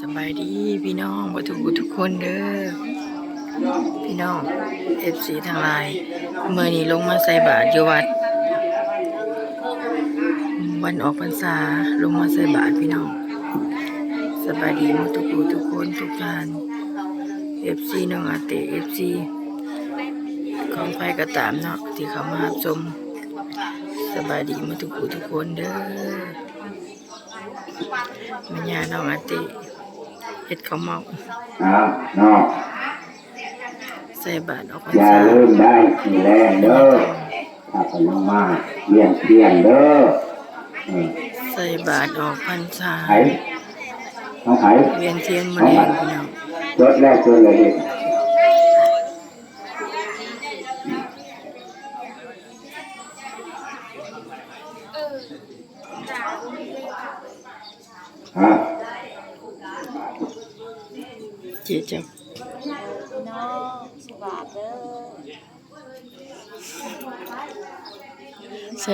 สบายดีพี่น้องบ่ทุกทุกคนเด้อพี่น้อง FC ทั้งหลายเมื่อนี้ลงมาใส่บาตรอยู่วัด วันออกพรรษาลงมาใส่บาตรพี่น้องสบายดีมดทุกทุกคนทุกท่าน FC น้องอาเต FC ของใครก็ตามเนาะที่เขามาชมสบายดีมดทุกผู้ทุกคนเด้อแม่ย่าน้องอาติ เฮ็ดข้าวเมาเอาเนาะใส่บาตรออกพรรอย่าษาลืมได้ทีแรกเด้อถ้าเป็นลงมาเลี้ยงเพียนเด้อเออใส่บาตรออกพรรษาไผน้องไผเวียนเทียนมาแดงพี่น้อง จดแรกจดเลยดิฮ เจ๊จับน้องสวัสดีเด้อใส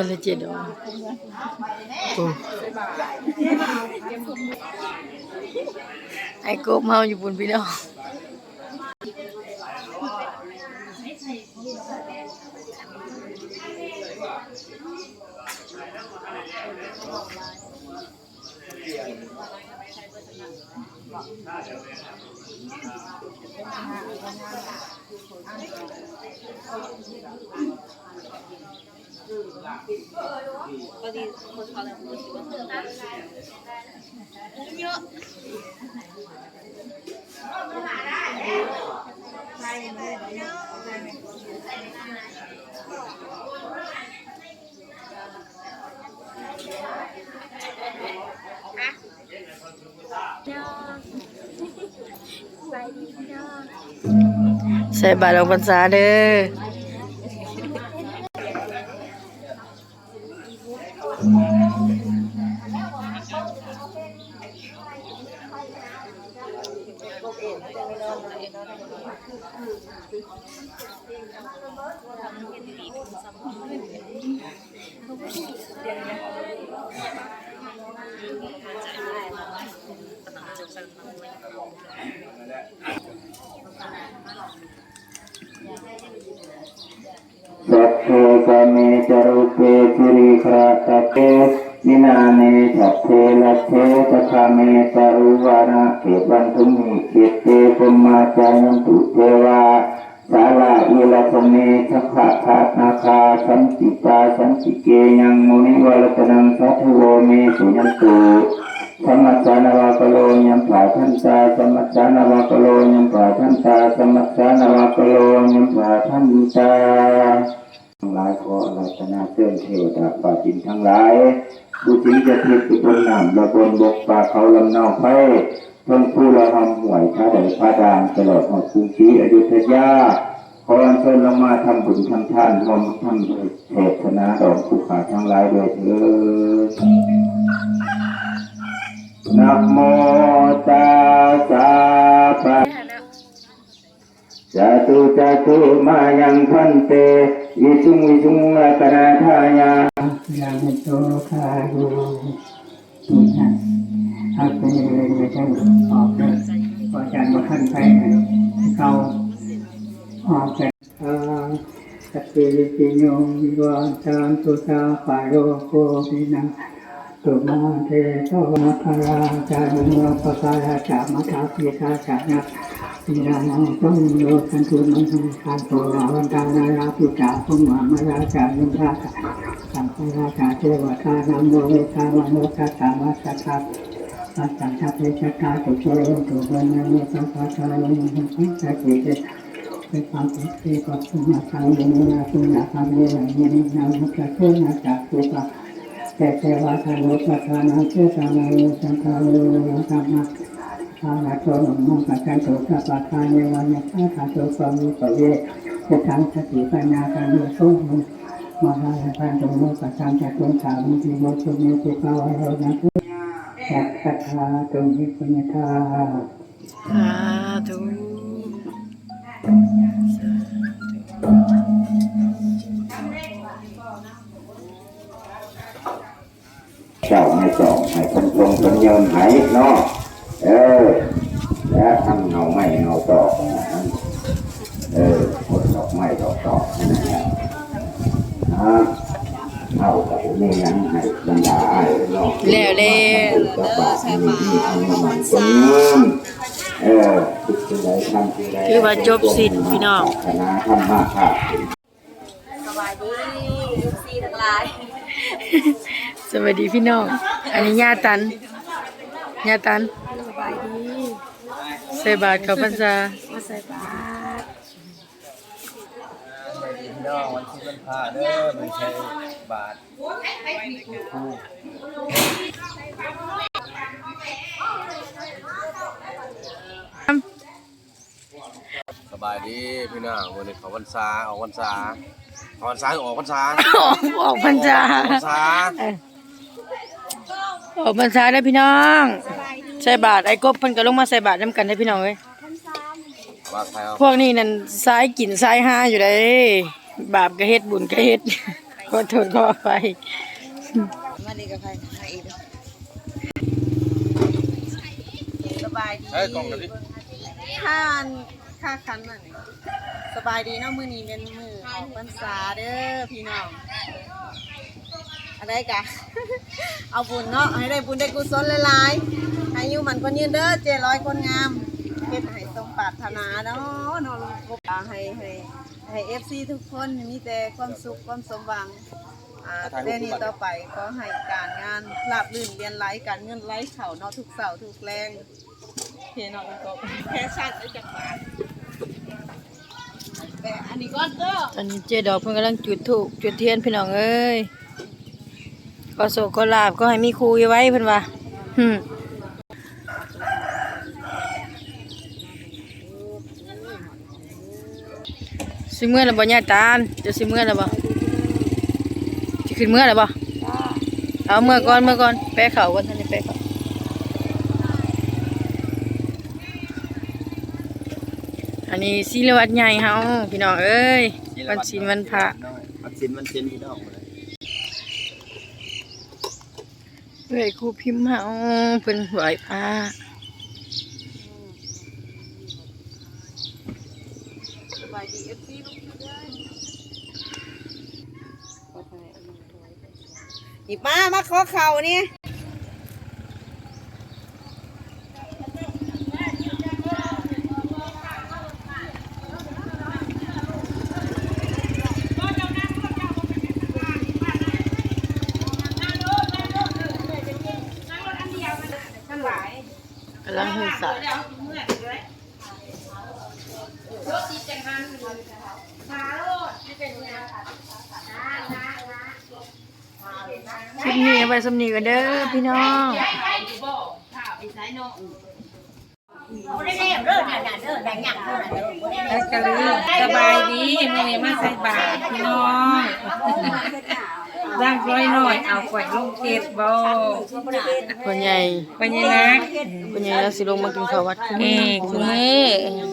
่ ละเจ็ดดอกโอ้ไอ้กบเมาอยู่บนพี่น้อ ใส่บาตรออกพรรษาเด้อ สัพเพกเมจารุเปปุริคราตเปวินาเนสัพเพละเทตถาเมตารุวานะเขบันทุมิเขเตปมาจายันตุเทวาสาลาอิลสเมทัพพะทานาคาสันติตาสันติเกยังมุนิวรตนังสัทโวเมสุยันตุ สมมัจจานาวากโลยัมปาทันตาสมมัจจานาวากโลยัมปาทันตาสมมัจจานาวากโลยัมปาทันตาทั้งหลายขออราธนาเชิญเทวดาป่าจินทั้งหลายผู้จิงจะทิพย์บนน้ำละบนบกป่าเขาลำเนาไฟเพิ่งผู้ละหำห่วยท่าใดพระดานตลอดหอดกรุงศรีอยุธยาขออัญเชิญลงมาทำบุญทำทานรวมทำเทศนาดอกผู้ขาทั้งหลายโดวยเถิด โมตัสสะภะจตุจาตุมายังพันเตวิสุงวิสุงรัตนาทายายังโตคายุนะถ้าเป็นเลยไม่ใช่ออกเลยพออาจารย์มาขั้นไปเขาออกจากทางสติปิโยวิวัจานตุตาปาโยโกวินา ตุมาเทโตนาคาราจารุโมปะการาจามัทาปิตาจานะปิรานังต้องโยกันตุนังสังฆาโตราวันตานาราปิจาภุมามราจายุนราชสังฆราชาเทวตานามโมเวตามโนทัสสามัสสะทัพมัสสะทัพเวชตาตุโชยตุวันนังสังฆาชาลิมุสังฆาจิเตเป็นความเป็นที่ก็สุมาสังเวนาสุนาคาเวนะเยนินามุขเทนาจากตุปะ แต่เทวตาโลกธานาเจตานาโยสังฆาโลธรรมะอาลาโตนมงปัจจัยโตสัพพะทานเยวันยะสัทธาโตความมีปเวจะทำสติปัญญาการดูสู้มุมาลาพันโตโมปัจจัยจัตุสามุทิโมสุเมติภาวะโรนะพุสัพพะทาตุมิปุญญาทาสาธุ ให้จอกให้คนตรงคนเยินไหเนาะเออแล้วทำเงาไม่เงาจอกนะเออคนดอกไม้ดอกจอกนะครับเอากับนี่ยั้งให้บรรดาไอ้เนาะแล้วแล่วกระบะมีมีอันมันซ้นเออคือว่าจบสิ้นพี่น้องคณะธรรมะค่ะสบายดีซีทั้งหลาย สวัสดีพี่น้อง อันนี้ย่าตันย่าตันสบายดีใส่บาตรเข้าพรรษามาใส่บาตรพี่น้องวันที่มันพาเด้อมันใช้บาทสบายดีพี่น้องวันนี้เขาวันษาออกวันษาออกวันษาออกวันษาออกออกพรรษาออกวันษาเออออกพรรษาได้อพี่น้องใส่บาตรไอ้กบเพิ่นก็ลงมาใส่บาตรนํกันได้อพี่น้องเอ้ยว่าใครเอาพวกนี้นั่นซ้ายกินซ้ายหาอยู่ได้บาปก็เฮ็ดบุญก็เฮ็ดขอโทษขออภัยมาดีกับใครใครอีกสบายดีเฮ้ยกล่องกันดิข้านค่าคันน่ะนี่สบายดีเนาะมื้อนี้เป็นมื้อออกพรรษาเด้อพี่น้องอะไรกะ เอาบุญเนาะให้ได้บุญได้กุศลหลายๆให้อยู่มันคนยืนเด้อเจร้อยคนงามเฮ็ดให้สมปรารถนาเนาะเนาะลูกให้ให้ให้ FC ทุกคนมีแต่ความสุขความสมหวังอ่าเรื่องนี้ต่อไปขอให้การงานราบรื่นเรียนไหลการเงินไหลเข่าเนาะทุกเสาร์ทุกแรงเพียนอนก็แค่ชาติได้จากบาทแต่อันนี้ก็เด้อ ตอนนี้เจดอกเพิ่นกำลังจุดธูปจุดเทียนพี่น้องเอ้ย ขอโศกขอลาบก็ให้มีครูอยู่ไว้เพิ่นว่าหึสิเมื่อแล้วบ่ย่าตาลจะสิเมื่อแล้วบ่สิขึ้นเมื่อแล้วบ่เอาเมื่อก่อนเมื่อก่อนแปะเข่าก่อนท่านจะแปะเข่าอันนี้ศิลวัดใหญ่เฮาพี่น้องเอ้ยวันศีลวันพระวันศิลวันศิลพี่น้อง เลยเอ้ยครูพิมพ์เฮาเพิ่นไหวพระสบายดีเอฟซีลูกเด้อนี่ป้ามาขอเข่านี่ท่านหลาย กำลังหือสาคลิปนี้เอาไปสำนีกันเด้อพี่น้องแล้วก็เลสบายดีมือมาใส่บาตรพี่น้อง ร่างร้อยน้อย เอาข่อยลงเก็บบ่คนใหญ่ไปยังนักคนใหญ่เราสิลงมากินข้าววัดคุเอมื้ออคุณมือ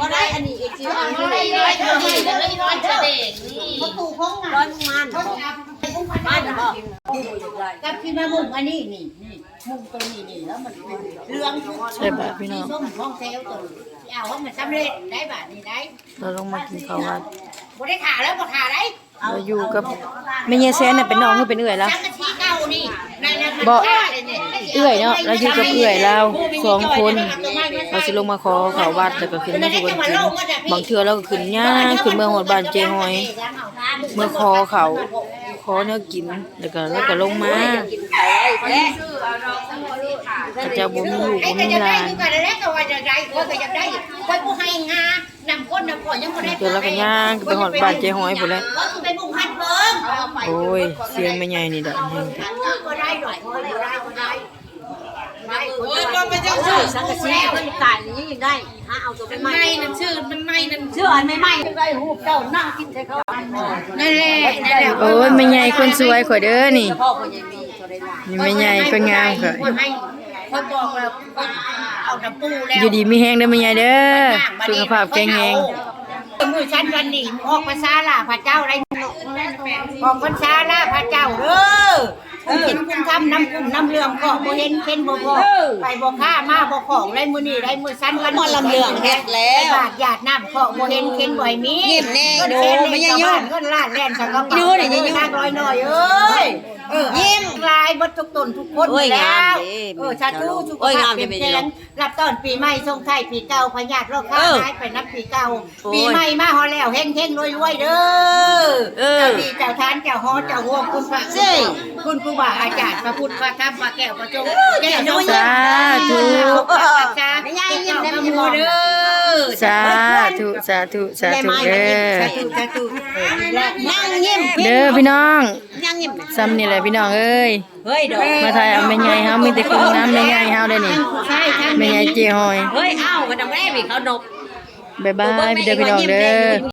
ว่าได้อันนี้อีกทีอันนี้ร้อยร้อยเท่านี้ร้อยร้อยเท่านี้เขาถูกพ้องร้อยมัน มันบอกกับที่มามุงอันนี้นี่นี่มุงตัวนี้นี่แล้วมันเป็นเรื่องใช่ทพี่น้องส้มห้องเซลตัวนี้เอาว่ามันสำเร็จได้บานี้ได้เราลงมากินข้าววัดบ่ได้ขาแล้วบ่ขาได้เราอยู่กับแม่ยายแซนน่ะเป็นน้องหรือเป็นเอื้อยแล้วสังกเก่านี่นั่นน่ะบ่เอื้อยเนาะเราอยู่กับเอื้อยเราสองคนเราสิลงมาขอข้าววัดแล้วก็ขึ้นมาสู่กันกินบางเทื่อเราก็ขึ้นย่าขึ้นเมืองหอดบานเจหอย เมื่อคอเขา คอเนื้อกินแล้วก็แล้วก็ลงมาก็จะบ่มีลูกไอ้บ่ก็มีจะหได้ลานคือกันแล้วก็ว่าจะได้ก็ก็จะได้คอยผู้ให้งานำคนนำคนยังบ่ได้เดี๋ยวเราก็ย่างไปหอดบ้านเจ๊หอยพุ่นแหล้วก็ไปมุงหันเบิ่งเอาไปโอ้ยเสียงแม่ใหญ่นี่ดอกแห้งแต่ก็ได้หน่อยก็ได้ก็ได้โอ้ยก็ไปเจ้าชื่อสังกะสีมันตายอย่างนี้ยังได้หาเอาตัวใหม่ไม่นั่นชื่อมันไม่นั่นเชื่ออันใหม่ๆได้หูเจ้านั่งกินใส่เขาอั นหน่อยนั่นแหละนั่นแหละโอ้ยแม่ใหญ่คนสวยข่อยเด้อนี่พ่อพ่อยังมีตัวได้หลายนี่แม่ใหญ่คนงามข่อยให้คนบอกแล้วเอาน้ำปูแล้วอยู่ดีมีแฮงเด้อแม่ใหญ่เด้อสุขภาพแข็งแรง มือฉันวันนี้ออกภาษาล่าพระเจ้าได้ออกภาษาล่าพระเจ้าเด้อเห็นคุณทำน้ำกุ้มน้ำเลืองก็บ่เห็นเป็นบ่พอไปบ่ค่ามาบ่ของไรมือนี่ไรมือสั้นวันบ่ลำเลืองเฮ็ดแล้วบาดหยาดน้ำเคาะบ่เห็นเห็นบ่อยมียิ้มแน่เงินดูเห็นไม่ในใช่ชาวยุ่บ้างนเงินล้านแล่นสักกระดูเป๋าดิอย่ายุ่งร้อยหน่อยเอ้ย เออยิ้มลายเบดทุกต้นทุกคนโอ้ยแล้งามวดิเออชาตูสุขโอ้ยามภางพดิเป็นไม่แขได้หรอกนรับต้อนปีใหม่ส่งท้ายปีเก่าพญาติโลกค้าเออหายไปนับปีเก่าโอ้ยปีใหม่มาฮอดแล้วเฮงเฮงรวยรวยๆเด้อเออ เจ้าที่เจ้าทานเจ้าฮอเจ้าห่วงคุณพระใช่คุณครูบาอาจารย์พระพุทธพระธรรมพระแก้วพระจงแก้วน้อย สาธุ อสาธุสาธุสาธุเด้อสาธุสาธุเออดีแล้วนั่งยิ้มเด้อพี่น้องนั่งยิ้มซ้ำนี่แหละพี่น้องเอ้ยเฮ้ยดอกมาถ่ายเอาแม่ใหญ่เฮามีแต่คนน้ำแม่ใหญ่เฮาได้นี่ใช่ทั้งแม่ใหญ่เจียหอยเฮ้ยเอ้ามันทำไมมีเขานบบ๊ายบายพี่เด้อพี่น้องเด้อ